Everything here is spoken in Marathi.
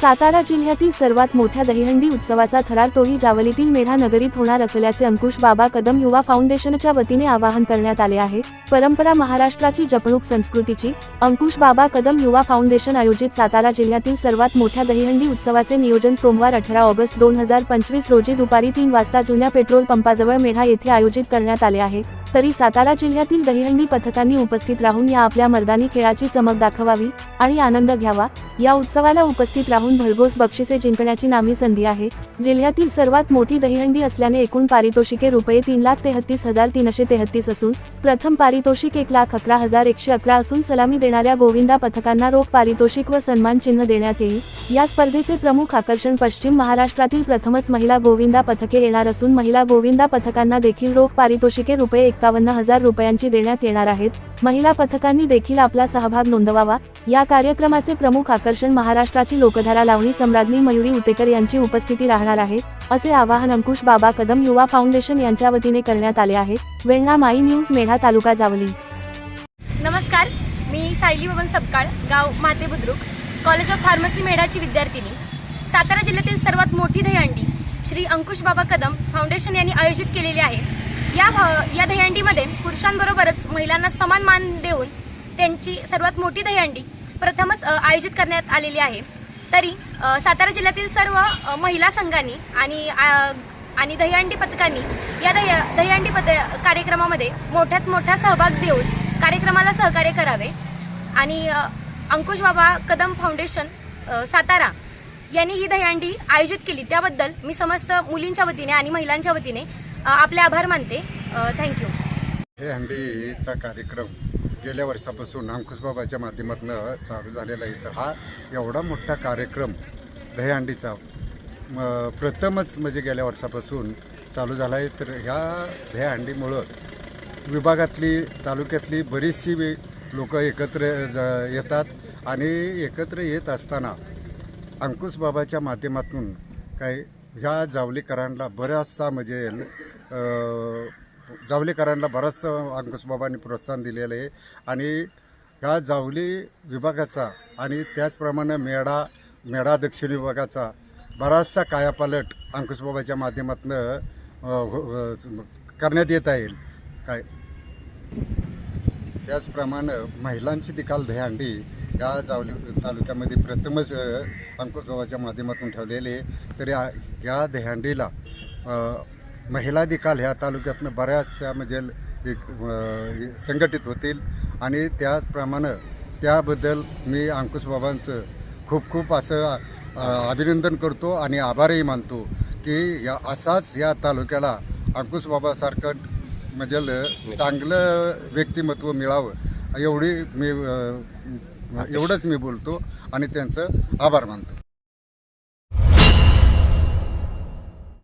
सातारा जिल्ह्यातील सर्वात मोठ्या दहीहंडी उत्सवाचा थरार तोही जावलीतील मेढा नगरीत होणार असल्याचे अंकुश बाबा कदम युवा फाउंडेशनच्या वतीने आवाहन करण्यात आले आहे. परंपरा महाराष्ट्राची जपणूक संस्कृतीची अंकुश बाबा कदम युवा फाउंडेशन आयोजित सातारा जिल्ह्यातील सर्वात मोठ्या दहीहंडी उत्सवाचे नियोजन सोमवार अठरा ऑगस्ट दोन हजार पंचवीस रोजी दुपारी तीन वाजता जुन्या पेट्रोल पंपाजवळ मेढा येथे आयोजित करण्यात आले आहे. तरी सातारा जिल्ह्यातील दहीहंडी पथकांनी उपस्थित राहून या आपल्या मर्दानी खेळाची चमक दाखवावी आणि आनंद घ्यावा. या उत्सवाला उपस्थित राहून भरघोस बक्षिसे जिंकण्याची नामी संधी आहे. जिल्ह्यातील सर्वात मोठी दहीहंडी असल्याने एकूण पारितोषिके रुपये तीन लाख तेहतीस हजार तीनशे तेहतीस असून प्रथम पारितोषिक एक लाख अकरा हजार एकशे अकरा असून सलामी देणाऱ्या गोविंदा पथकांना रोख पारितोषिक व सन्मान चिन्ह देण्यात येईल. या स्पर्धेचे प्रमुख आकर्षण पश्चिम महाराष्ट्रातील प्रथमच महिला गोविंदा पथके येणार असून महिला गोविंदा पथकांना देखील रोख पारितोषिके रुपये एकावन्न हजार रुपयांची देण्यात येणार आहेत. महिला पथकांनी देखील आपला सहभाग नोंदवावा. या कार्यक्रमाचे प्रमुख आकर्षण महाराष्ट्राची लोकधारा लावणी सम्राज्ञी मयुरी उतेकर यांची उपस्थिती राहणार आहे. असे आवाहन अंकुश बाबा कदम युवा फाउंडेशन यांच्या वतीने करण्यात आले आहे. वेंगा माई न्यूज मेढा तालुका जावली. नमस्कार. मी सायली बबन सपकाळ गाव Mate Budruk college of pharmacy मेढाची विद्यार्थिनी. सातारा जिल्ह्यातील सर्वात मोठी दहीहंडी श्री अंकुश बाबा कदम फाउंडेशन यांनी आयोजित केलेली आहे. या भा- या दहीहंडीमध्ये पुरुषांबरोबरच महिलांना समान मान देऊन त्यांची सर्वात मोठी दहीहंडी प्रथमच आयोजित करण्यात आलेली आहे. तरी सातारा जिल्ह्यातील सर्व महिला संघांनी आणि आणि दहीहंडी पथकांनी या दही दहीहंडी पथ कार्यक्रमामध्ये मोठ्यात मोठा सहभाग देऊन कार्यक्रमाला सहकार्य करावे. आणि अंकुश बाबा कदम फाउंडेशन सातारा यांनी ही दहीहंडी आयोजित केली. त्याबद्दल मी समस्त मुलींच्या वतीने आणि महिलांच्या वतीने आपले आभार मानते. थँक्यू हे हंडीचा कार्यक्रम गेल्या वर्षापासून अंकुशबाबाच्या माध्यमातून चालू झालेला आहे. तर हा एवढा मोठा कार्यक्रम दहीहंडीचा म, प्रथमच म्हणजे गेल्या वर्षापासून चालू झाला आहे. तर ह्या दहीहंडीमुळं विभागातली तालुक्यातली बरीचशी लोक एकत्र ज- येतात आणि एकत्र येत असताना अंकुशबाबाच्या माध्यमातून काही ह्या जावलीकरांना बराचसा म्हणजे जावलीकरांना बराचसा अंकुशबाबांनी प्रोत्साहन दिलेलं आहे. आणि ह्या जावली विभागाचा आणि त्याचप्रमाणे मेढा मेढा दक्षिण विभागाचा बराचसा कायापालट अंकुशबाबाच्या माध्यमातून हो, करण्यात येत आहे. काय? त्याचप्रमाणे महिलांची दिकाल दहीहंडी या जावली तालुक्यामध्ये प्रथमच अंकुशबाबाच्या माध्यमातून ठेवलेले तरी तर या या दहीहंडीला महिला दिकाल ह्या तालुक्यातनं बऱ्याचशा म्हणजे एक, संघटित होतील. आणि त्याचप्रमाणे त्याबद्दल मी अंकुशबाबांचं खूप खूप असं अभिनंदन करतो आणि आभारही मानतो की या असाच या तालुक्याला अंकुशबाबासारखं म्हणजे ल- चांगलं व्यक्तिमत्व मिळावं एवढी मी एवढंच मी बोलतो आणि त्यांचं आभार मानतो.